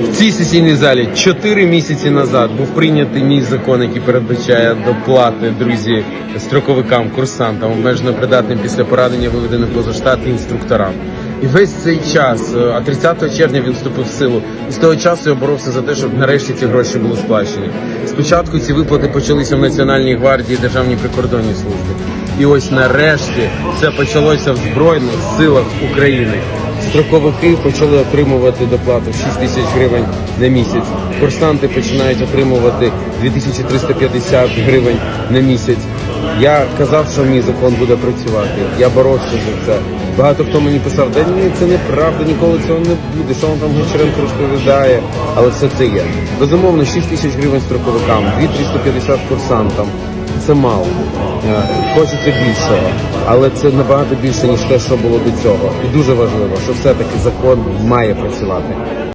В цій сесійній залі чотири місяці назад був прийнятий мій закон, який передбачає доплати друзі строковикам, курсантам, обмежено придатним після поранення виведеним поза штат інструкторам. І весь цей час, е, а 30 червня він вступив в силу. І з того часу я боровся за те, щоб нарешті ці гроші були сплачені. Спочатку ці виплати почалися в Національній гвардії Державній прикордонній службі. І ось нарешті це почалося в Збройних силах України. Строковики почали отримувати доплату 6 тисяч гривень на місяць. Курсанти починають отримувати 2350 гривень на місяць. Я казав, що мій закон буде працювати. Я боровся за це. Багато хто мені писав, да ні, це неправда, ніколи цього не буде. Що вам там Гончаренко розповідає? Але все це є. Безумовно, 6 тисяч гривень строковикам, 2350 курсантам. Це мало. Е, Хочеться більшого, але це набагато більше ніж те, що було до цього. І дуже важливо, що все таки закон має працювати.